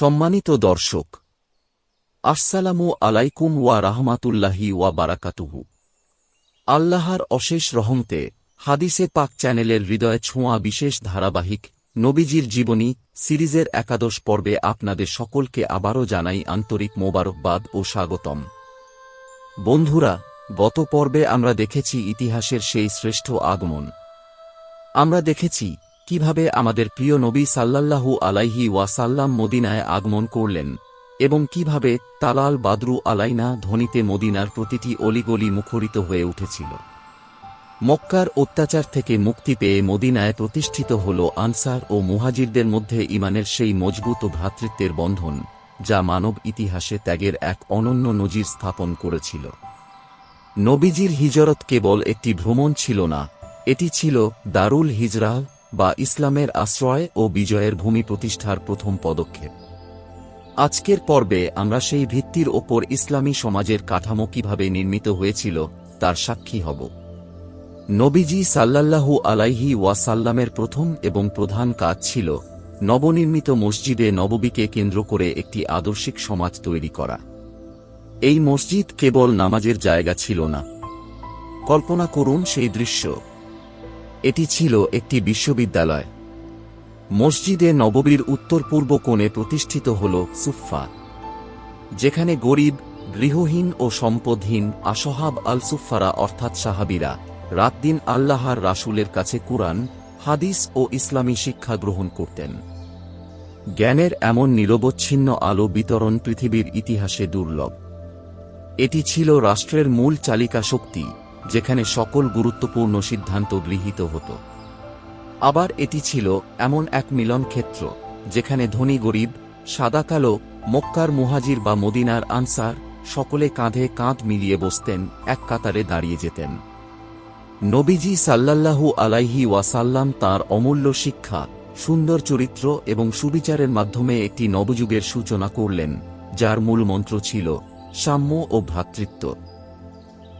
সম্মানিত দর্শক, আসসালামু আলাইকুম ওয়া রাহমাতুল্লাহি ওয়া বারাকাতুহু। আল্লাহর অশেষ রহমতে হাদিসে পাক চ্যানেলের হৃদয় ছোঁয়া বিশেষ ধারাবাহিক নবীজির জীবনী সিরিজের একাদশ পর্বে আপনাদের সকলকে আবারও জানাই আন্তরিক মোবারকবাদ ও স্বাগতম। বন্ধুরা, গত পর্বে আমরা দেখেছি ইতিহাসের সেই শ্রেষ্ঠ আগমন। আমরা দেখেছি কীভাবে আমাদের প্রিয় নবী সাল্লাল্লাহু আলাইহি ওয়াসাল্লাম মদিনায় আগমন করলেন, এবং কীভাবে তালাল বাদরু আলাইনা ধ্বনিতে মদিনার প্রতিটি অলিগলি মুখরিত হয়ে উঠেছিল। মক্কার অত্যাচার থেকে মুক্তি পেয়ে মদিনায় প্রতিষ্ঠিত হল আনসার ও মুহাজিরদের মধ্যে ইমানের সেই মজবুত ভ্রাতৃত্বের বন্ধন, যা মানব ইতিহাসে ত্যাগের এক অনন্য নজির স্থাপন করেছিল। নবীজির হিজরত কেবল একটি ভ্রমণ ছিল না, এটি ছিল দারুল হিজরাহ বা ইসলামের আশ্রয় ও বিজয়ের ভূমি প্রতিষ্ঠার প্রথম পদক্ষেপ। আজকের পর্বে আমরা সেই ভিত্তির ওপর ইসলামী সমাজের কাঠামো কীভাবে নির্মিত হয়েছিল, তার সাক্ষী হব। নবীজি সাল্লাল্লাহু আলাইহি ওয়াসাল্লামের প্রথম এবং প্রধান কাজ ছিল নবনির্মিত মসজিদে নববীকে কেন্দ্র করে একটি আদর্শিক সমাজ তৈরি করা। এই মসজিদ কেবল নামাজের জায়গা ছিল না। কল্পনা করুন সেই দৃশ্য। এটি ছিল একটি বিশ্ববিদ্যালয়। মসজিদে নববীর উত্তর পূর্ব কোণে প্রতিষ্ঠিত হল সুফা যেখানে গরিব, গৃহহীন ও সম্পদহীন আসহাব আল সুফারা অর্থাৎ সাহাবিরা রাত দিন আল্লাহর রাসুলের কাছে কুরআন, হাদিস ও ইসলামী শিক্ষা গ্রহণ করতেন। জ্ঞানের এমন নিরবচ্ছিন্ন আলো বিতরণ পৃথিবীর ইতিহাসে দুর্লভ। এটি ছিল রাষ্ট্রের মূল চালিকা শক্তি যেখানে সকল গুরুত্বপূর্ণ সিদ্ধান্ত গৃহীত হতো। আবার এটি ছিল এমন এক মিলন ক্ষেত্র যেখানে ধনী গরিব সাদা কালো মক্কার মুহাজির বা মদিনার আনসার সকলে কাঁধে কাঁধ মিলিয়ে বসতেন, এক কাতারে দাঁড়িয়ে যেতেন। নবীজি সাল্লাল্লাহু আলাইহি ওয়াসাল্লাম তার অমূল্য শিক্ষা, সুন্দর চরিত্র এবং সুবিচারের মাধ্যমে একটি নবযুগের সূচনা করলেন, যার মূল মন্ত্র ছিল, সাম্য ও ভ্রাতৃত্ব।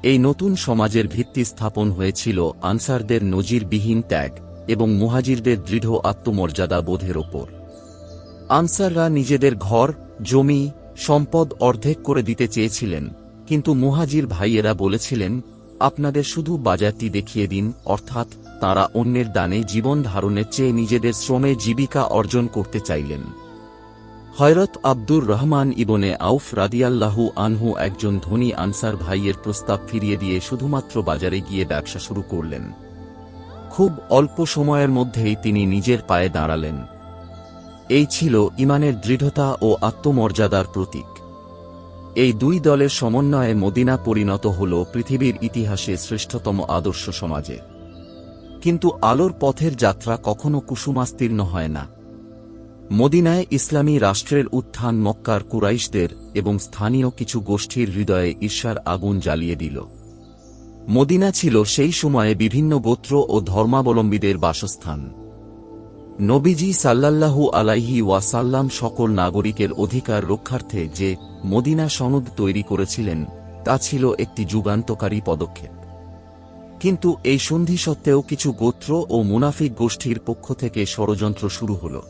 এই নতুন সমাজের ভিত্তি স্থাপন হয়েছিল আনসারদের নজিরবিহীন ত্যাগ এবং মুহাজিরদের দৃঢ় আত্মমর্যাদা বোধের ওপর। আনসাররা নিজেদের ঘর, জমি, সম্পদ অর্ধেক করে দিতে চেয়েছিলেন, কিন্তু মুহাজির ভাইয়েরা বলেছিলেন, আপনাদের শুধু বাজারটি দেখিয়ে দিন, অর্থাৎ তারা অন্যের দানে জীবন ধারণের চেয়ে নিজেদের শ্রমে জীবিকা অর্জন করতে চাইলেন। হয়রত আব্দুর রহমান ইবনে আউফ রাদিয়াল্লাহু আনহু একজন ধনী আনসার ভাইয়ের প্রস্তাব ফিরিয়ে দিয়ে শুধুমাত্র বাজারে গিয়ে ব্যবসা শুরু করলেন। খুব অল্প সময়ের মধ্যেই তিনি নিজের পায়ে দাঁড়ালেন। এই ছিল ইমানের দৃঢ়তা ও আত্মমর্যাদার প্রতীক। এই দুই দলের সমন্বয়ে মদিনা পরিণত হল পৃথিবীর ইতিহাসে শ্রেষ্ঠতম আদর্শ সমাজে। কিন্তু আলোর পথের যাত্রা কখনো কুসুমাস্তীর্ণ হয় না। মদিনায় ইসলামী রাষ্ট্রের উত্থান মক্কার কুরাইশদের এবং স্থানীয় কিছু গোষ্ঠীর হৃদয়ে ঈর্ষার আগুন জ্বালিয়ে দিল। মদিনা ছিল সেই সময়ে বিভিন্ন গোত্র ও ধর্মাবলম্বীদের বাসস্থান। নবীজি সাল্লাল্লাহু আলাইহি ওয়াসাল্লাম সকল নাগরিকের অধিকার রক্ষার্থে যে মদিনা সনদ তৈরি করেছিলেন, তা ছিল একটি যুগান্তকারী পদক্ষেপ। কিন্তু এই সন্ধি সত্ত্বেও কিছু গোত্র ও মুনাফিক গোষ্ঠীর পক্ষ থেকে ষড়যন্ত্র শুরু হল।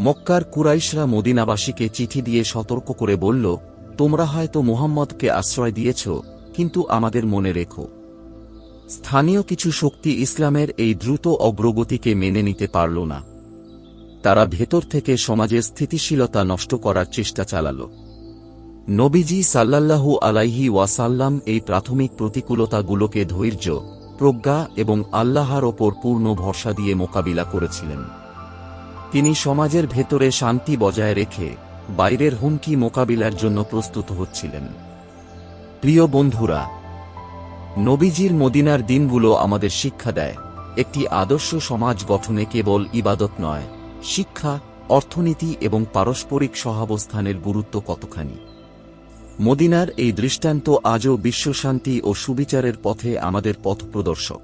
মক্কার কুরাইশরা মদিনাবাসীকে চিঠি দিয়ে সতর্ক করে বলল, তোমরা হয়তো মুহাম্মদকে আশ্রয় দিয়েছ, কিন্তু আমাদের মনে রেখো। স্থানীয় কিছু শক্তি ইসলামের এই দ্রুত অগ্রগতিকে মেনে নিতে পারল না। তারা ভেতর থেকে সমাজের স্থিতিশীলতা নষ্ট করার চেষ্টা চালাল। নবীজি সাল্লাল্লাহু আলাইহি ওয়াসাল্লাম এই প্রাথমিক প্রতিকূলতাগুলোকে ধৈর্য, প্রজ্ঞা এবং আল্লাহর ওপর পূর্ণ ভরসা দিয়ে মোকাবিলা করেছিলেন। তিনি সমাজের ভেতরে শান্তি বজায় রেখে বাইরের হুমকি মোকাবিলার জন্য প্রস্তুত হচ্ছিলেন। প্রিয় বন্ধুরা, নবীজির মদিনার দিনগুলো আমাদের শিক্ষা দেয়, একটি আদর্শ সমাজ গঠনে কেবল ইবাদত নয়, শিক্ষা, অর্থনীতি এবং পারস্পরিক সহাবস্থানের গুরুত্ব কতখানি। মদিনার এই দৃষ্টান্ত আজও বিশ্বশান্তি ও সুবিচারের পথে আমাদের পথ প্রদর্শক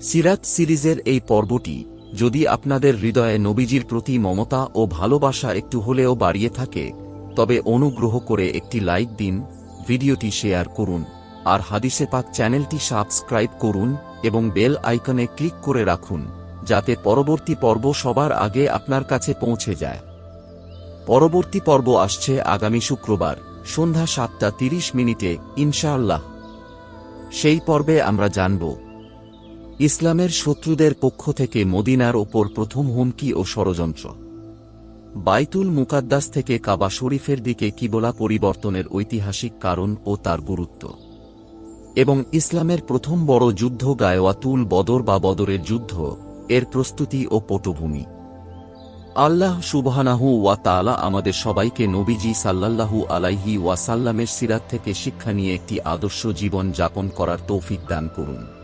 সিরাত সিরিজের এই পর্বটি যদি আপনাদের হৃদয়ে নবীজির প্রতি মমতা ও ভালোবাসা একটু হলেও বাড়িয়ে থাকে, তবে অনুগ্রহ করে একটি লাইক দিন, ভিডিওটি শেয়ার করুন, আর হাদিসে পাক চ্যানেলটি সাবস্ক্রাইব করুন এবং বেল আইকনে ক্লিক করে রাখুন, যাতে পরবর্তী পর্ব সবার আগে আপনার কাছে পৌঁছে যায়। পরবর্তী পর্ব আসছে আগামী শুক্রবার, সন্ধ্যা সাতটা তিরিশ মিনিটে, ইনশাআল্লাহ। সেই পর্বে আমরা জানব ইসলামের শত্রুদের পক্ষ থেকে মদিনার ওপর প্রথম হুমকি ও ষড়যন্ত্র। বাইতুল মুকাদ্দাস থেকে কাবা শরীফের দিকে কিবলা পরিবর্তনের ঐতিহাসিক কারণ ও তার গুরুত্ব। এবং ইসলামের প্রথম বড় যুদ্ধ গায়ওয়াতুল বদর বা বদরের যুদ্ধ, এর প্রস্তুতি ও পটভূমি। আল্লাহ সুবহানাহু ওয়া তাআলা আমাদের সবাইকে নবীজি সাল্লাল্লাহু আলাইহি ওয়াসাল্লামের সিরাত থেকে শিক্ষা নিয়ে একটি আদর্শ জীবন যাপন করার তৌফিক দান করুন।